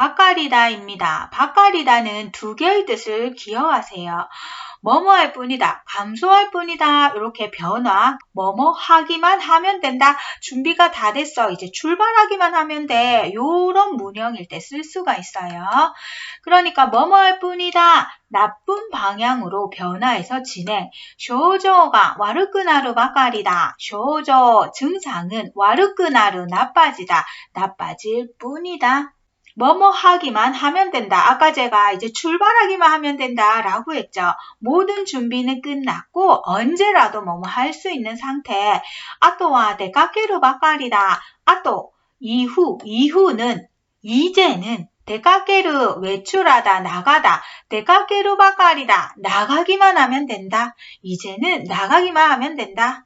바까리다입니다. 바까리다는 두 개의 뜻을 기억하세요. 뭐뭐 할 뿐이다, 감소할 뿐이다, 이렇게 변화, 뭐뭐 하기만 하면 된다, 준비가 다 됐어, 이제 출발하기만 하면 돼, 요런 문형일 때 쓸 수가 있어요. 그러니까 뭐뭐 할 뿐이다, 나쁜 방향으로 변화해서 진행, 쇼조가 와르크나루 바까리다, 쇼조 증상은 와르크나루 나빠지다, 나빠질 뿐이다. 뭐뭐 하기만 하면 된다. 아까 제가 이제 출발하기만 하면 된다 라고 했죠. 모든 준비는 끝났고 언제라도 뭐뭐 할 수 있는 상태. 아또와 데카케르 바까리다. 아또 이후 이후는 이제는 데카케르 외출하다 나가다 데카케르 바까리다 나가기만 하면 된다. 이제는 나가기만 하면 된다.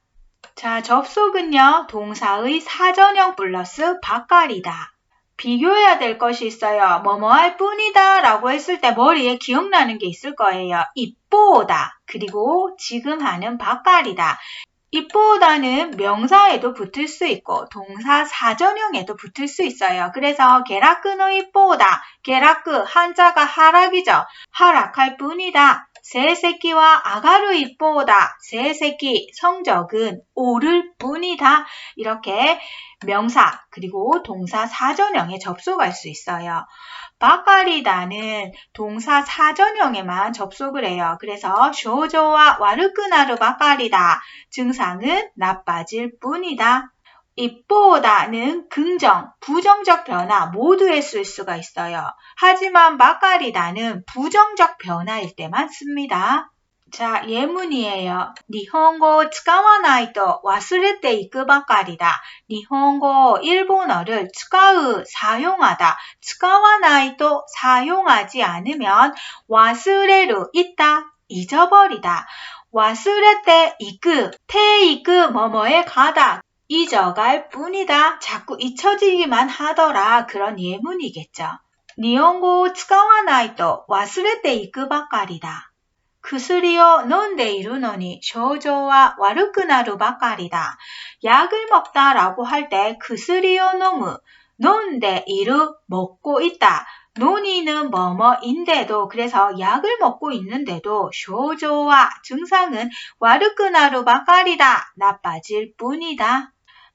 자 접속은요 동사의 사전형 플러스 바까리다. 비교해야 될 것이 있어요. 뭐뭐 할 뿐이다 라고 했을 때 머리에 기억나는 게 있을 거예요. 이뽀다 그리고 지금 하는 바깔이다. 이뽀다는 명사에도 붙을 수 있고 동사 사전형에도 붙을 수 있어요. 그래서 게라크의 이뽀다. 게라크 한자가 하락이죠. 하락할 뿐이다. 세세끼와 아가르 이뽀다. 세세끼 성적은 오를 뿐이다. 이렇게 명사 그리고 동사 사전형에 접속할 수 있어요. 바까리다는 동사 사전형에만 접속을 해요. 그래서 쇼조와 와르크나르 바까리다 증상은 나빠질 뿐이다. 이뽀다는 긍정, 부정적 변화 모두에 쓸 수가 있어요. 하지만 마까리다는 부정적 변화일 때만 씁니다. 자, 예문이에요. 니혼고 이끄바까리다. 니혼고 일본어를 츠카우 사용하다. 츠카와나이토 사용하지 않으면 와스레루 있다. 잊어버리다. 이끄 테이끄 뭐뭐에 가다. 잊어갈 뿐이다. 자꾸 잊혀지기만 하더라. 그런 예문이겠죠. 니혼고 츠가와나이토 와스레테 이끄바까리다. 구슬이요 논데 이루노니 쇼조와 와르크나루바까리다. 약을 먹다라고 할 때 구슬이요 노무 논데 이루 먹고 있다. 논의는 뭐뭐인데도 그래서 약을 먹고 있는데도 쇼조와 증상은 와르크나루바까리다. 나빠질 뿐이다.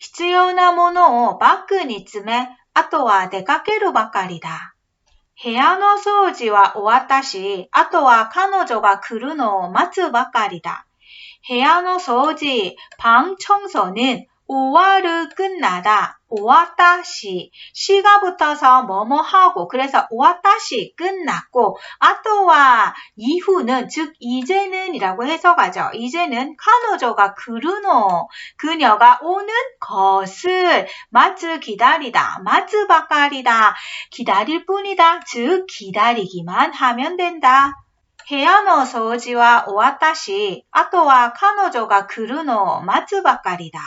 必要なものをバッグに詰め、あとは出かけるばかりだ。部屋の掃除は終わったし、あとは彼女が来るのを待つばかりだ。部屋の掃除、방 청소는 5화를 끝나다, 오왔다시, 시가 붙어서 뭐뭐 하고, 그래서 오왔다시 끝났고, 아또와 이후는, 즉, 이제는 이라고 해석하죠. 이제는 카노조가 그르노, 그녀가 오는 것을 마츠 기다리다, 마츠 바까리다, 기다릴 뿐이다, 즉, 기다리기만 하면 된다. 部屋の掃除は終わったし、あとは彼女が来るのを待つばかりだ。